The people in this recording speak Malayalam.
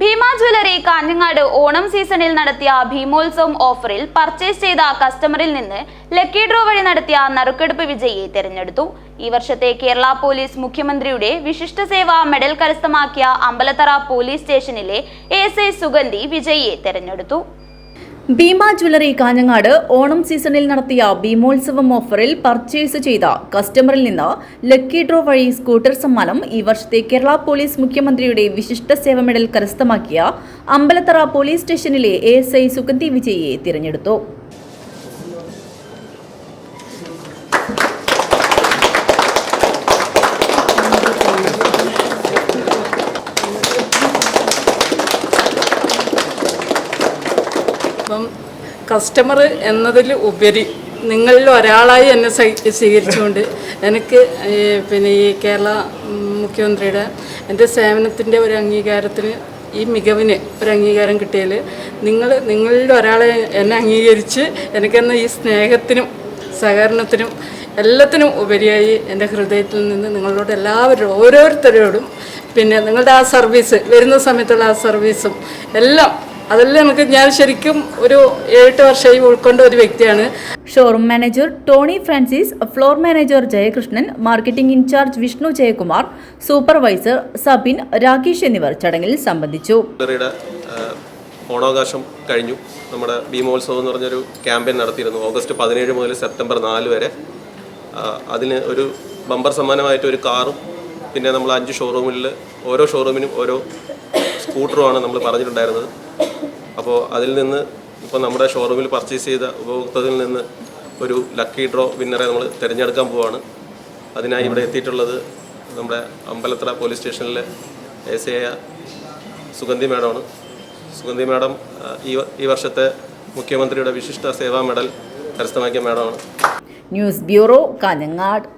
ഭീമ ജ്വല്ലറി കാഞ്ഞങ്ങാട് ഓണം സീസണിൽ നടത്തിയ ഭീമോത്സവം ഓഫറിൽ പർച്ചേസ് ചെയ്ത കസ്റ്റമറിൽ നിന്ന് ലക്കി ഡ്രോ വഴി നടത്തിയ നറുക്കെടുപ്പ് വിജയിയെ തെരഞ്ഞെടുത്തു. ഈ വർഷത്തെ കേരള പോലീസ് മുഖ്യമന്ത്രിയുടെ വിശിഷ്ട സേവാ മെഡൽ കരസ്ഥമാക്കിയ അമ്പലത്തറ പോലീസ് സ്റ്റേഷനിലെ എസ് ഐ സുഗന്ധി വിജയിയെ തെരഞ്ഞെടുത്തു. ഭീമ ജ്വല്ലറി കാഞ്ഞങ്ങാട് ഓണം സീസണിൽ നടത്തിയ ഭീമോത്സവം ഓഫറിൽ പർച്ചേസ് ചെയ്ത കസ്റ്റമറിൽ നിന്ന് ലക്കി ഡ്രോ വഴി സ്കൂട്ടർ സമ്മാനം ഈ വർഷത്തെ കേരള പോലീസ് മുഖ്യമന്ത്രിയുടെ വിശിഷ്ട സേവ മെഡൽ കരസ്ഥമാക്കിയ അമ്പലത്തറ പോലീസ് സ്റ്റേഷനിലെ എ എസ് ഐ സുഗന്ധി വിജയിയെ തിരഞ്ഞെടുത്തു. അപ്പം കസ്റ്റമർ എന്നതിൽ ഉപരി നിങ്ങളിൽ ഒരാളായി എന്നെ സ്വീ- സ്വീകരിച്ചുകൊണ്ട് എനിക്ക് പിന്നെ ഈ കേരള മുഖ്യമന്ത്രിയുടെ എന്റെ സേവനത്തിന്റെ ഒരു അംഗീകാരത്തിന് ഈ മികവിന് ഒരു അംഗീകാരം കിട്ടിയതിൽ നിങ്ങൾ നിങ്ങളിൽ ഒരാളെ എന്നെ അംഗീകരിച്ച് എനിക്കെന്ന ഈ സ്നേഹത്തിനും സഹകരണത്തിനും എല്ലാത്തിനും ഉപരിയായി എന്റെ ഹൃദയത്തിൽ നിന്ന് നിങ്ങളോട് എല്ലാവരും ഓരോരുത്തരോടും പിന്നെ നിങ്ങളുടെ ആ സർവീസ് വരുന്ന സമയത്തുള്ള ആ സർവീസും എല്ലാം അതെല്ലാം എനിക്ക് ഞാൻ ശരിക്കും ഒരു ഏഴെട്ട് വർഷമായി ഉൾക്കൊണ്ട ഒരു വ്യക്തിയാണ്. Showroom manager Tony Francis floor manager Jayakrishnan marketing in charge Vishnu Jayakumar supervisor Sabin Rakesh എന്നിവർ ചടങ്ങിൽ സംബന്ധിച്ചു. ഓണാവകാശം കഴിഞ്ഞു. നമ്മുടെ ഭീമോത്സവം എന്ന് പറഞ്ഞൊരു ക്യാമ്പയിൻ നടത്തിയിരുന്നു ഓഗസ്റ്റ് പതിനേഴ് മുതൽ സെപ്റ്റംബർ നാല് വരെ. അതിന് ഒരു ബമ്പർ സമ്മാനമായിട്ട് ഒരു കാറും പിന്നെ നമ്മൾ അഞ്ച് ഷോറൂമിൽ ഓരോ ഷോറൂമിനും ഓരോ സ്കൂട്ടറുമാണ് നമ്മൾ പറഞ്ഞിട്ടുണ്ടായിരുന്നത്. അപ്പോൾ അതിൽ നിന്ന് ഇപ്പോൾ നമ്മുടെ ഷോറൂമിൽ പർച്ചേസ് ചെയ്ത ഉപഭോക്താവിൽ നിന്ന് ഒരു ലക്കി ഡ്രോ വിന്നറെ നമ്മൾ തിരഞ്ഞെടുക്കാൻ പോവാണ്. അതിനായി ഇവിടെ എത്തിയിട്ടുള്ളത് നമ്മുടെ അമ്പലത്ര പോലീസ് സ്റ്റേഷനിലെ എസ് എ സുഗന്ധി മാഡമാണ്. സുഗന്ധി മാഡം ഈ ഈ വർഷത്തെ മുഖ്യമന്ത്രിയുടെ വിശിഷ്ട സേവാ മെഡൽ കരസ്ഥമാക്കിയ മാഡമാണ്. News bureau Kanhangad.